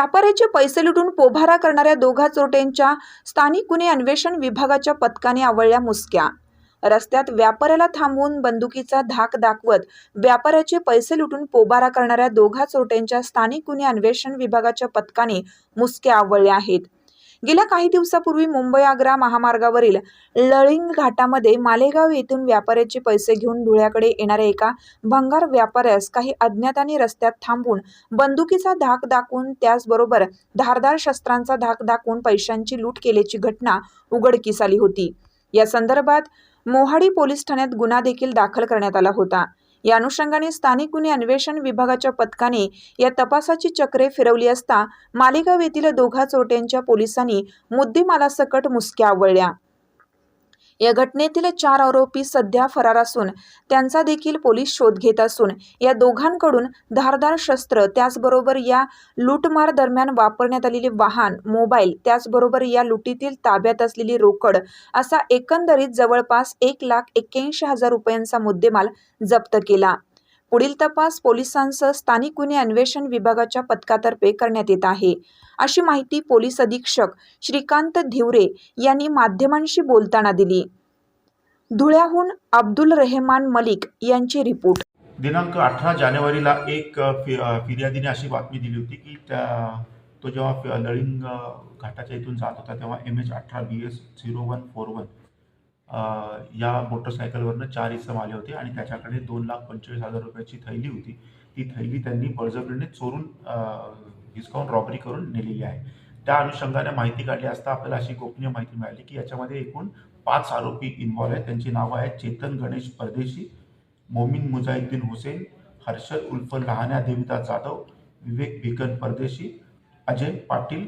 व्यापाऱ्याचे पैसे लुटून पोभारा करणाऱ्या दोघा चोरट्यांच्या स्थानिक गुन्हे अन्वेषण विभागाच्या पथकाने आवळल्या मुसक्या. रस्त्यात व्यापाऱ्याला थांबवून बंदुकीचा धाक दाखवत व्यापाऱ्याचे पैसे लुटून पोबारा करणाऱ्या दोघा चोरट्यांच्या स्थानिक गुन्हे अन्वेषण विभागाच्या पथकाने मुसक्या आवळल्या आहेत. गेल्या काही दिवसापूर्वी मुंबई आग्रा महामार्गावरील लळिंग घाटामध्ये मालेगाव येथून व्यापाऱ्याचे पैसे घेऊन धुळ्याकडे येणाऱ्या एका भंगार व्यापाऱ्यास काही अज्ञातांनी रस्त्यात थांबून बंदुकीचा धाक दाखवून त्याचबरोबर धारदार शस्त्रांचा धाक दाखवून पैशांची लूट केल्याची घटना उघडकीस आली होती. या संदर्भात मोहाडी पोलीस ठाण्यात गुन्हा देखील दाखल करण्यात आला होता. या अनुषंगाने स्थानिक गुन्हे अन्वेषण विभागाच्या पथकाने या तपासाची चक्रे फिरवली असता मालेगाव येथील दोघा चोरट्यांच्या पोलिसांनी मुद्देमालासकट मुसक्या आवळल्या. या घटनेतील चार आरोपी सध्या फरार असून त्यांचा देखील पोलीस शोध घेत असून या दोघांकडून धारदार शस्त्र त्याचबरोबर या लूटमार दरम्यान वापरण्यात आलेले वाहन मोबाईल त्याचबरोबर या लुटीतील ताब्यात असलेली रोकड असा एकंदरीत जवळपास एक लाख एक्क्याऐंशी हजार रुपयांचा मुद्देमाल जप्त केला. पुढील तपास पोलिसांसह स्थानिक गुन्हे अन्वेषण विभागाच्या पथकातर्फे करण्यात येत आहे. अशी माहिती पोलीस अधीक्षक श्रीकांत धिवरे यांनी माध्यमांशी बोलताना दिली. धुळ्याहून अब्दुल रेहमान मलिक यांची रिपोर्ट. दिनांक अठरा जानेवारीला एक फि फिर्यादीने अशी बातमी दिली होती की त्या तो जेव्हा लळिंग घाटाच्या इथून जात होता तेव्हा एम एच अठरा B S zero one four one या मोटरसायकलवरनं चार इसम आले होते आणि त्याच्याकडे दोन लाख पंचवीस हजार रुपयाची थैली होती. ती थैली त्यांनी बळजबरीने चोरून हिसकावून रॉबरी करून नेलेली आहे. त्या अनुषंगाने माहिती काढली असता आपल्याला अशी गोपनीय माहिती मिळाली की याच्यामध्ये एकूण पाच आरोपी इन्व्हॉल्व आहेत. त्यांची नावं आहेत चेतन गणेश परदेशी मोमीन मुजाहिद्दीन हुसेन हर्षद उल्फ लहान्या देविता जाधव विवेक भिकन परदेशी अजय पाटील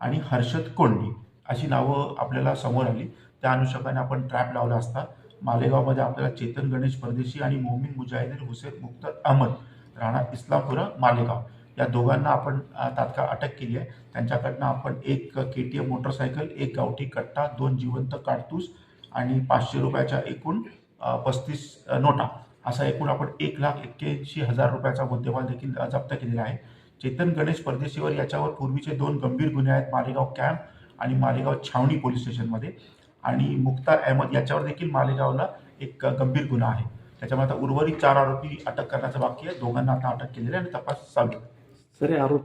आणि हर्षद कोंडी अशी नावं आपल्याला समोर आली. त्या अनुषंगाने आपण ट्रॅप लावला असता. मालेगावमध्ये आपल्याला चेतन गणेश परदेशी आणि मोमीन मुजाहिदीन हुसेन मुख्तर अहमद राणा इस्लामपुरा मालेगाव. या दोघांना आपण तात्काळ अटक केली आहे. त्यांच्याकडनं आपण एक के टी एम मोटरसायकल एक गावठी कट्टा दोन जिवंत काडतूस आणि पाचशे रुपयाच्या एकूण पस्तीस नोटा असा एकूण आपण एक लाख एक्क्याऐंशी हजार रुपयाचा मुद्देमाल देखील जप्त केलेला आहे. चेतन गणेश परदेशीवर याच्यावर पूर्वीचे दोन गंभीर गुन्हे आहेत. मालेगाव कॅम्प आणि मालेगाव छावणी पोलीस स्टेशनमध्ये. आणि मुक्ता अहमद याच्यावर देखील मालेगावला एक गंभीर गुन्हा आहे. त्याच्यामुळे आता उर्वरित चार आरोपी अटक करण्याचं बाकी आहे. दोघांना आता अटक केलेली आहे आणि तपास चालू सर आरोप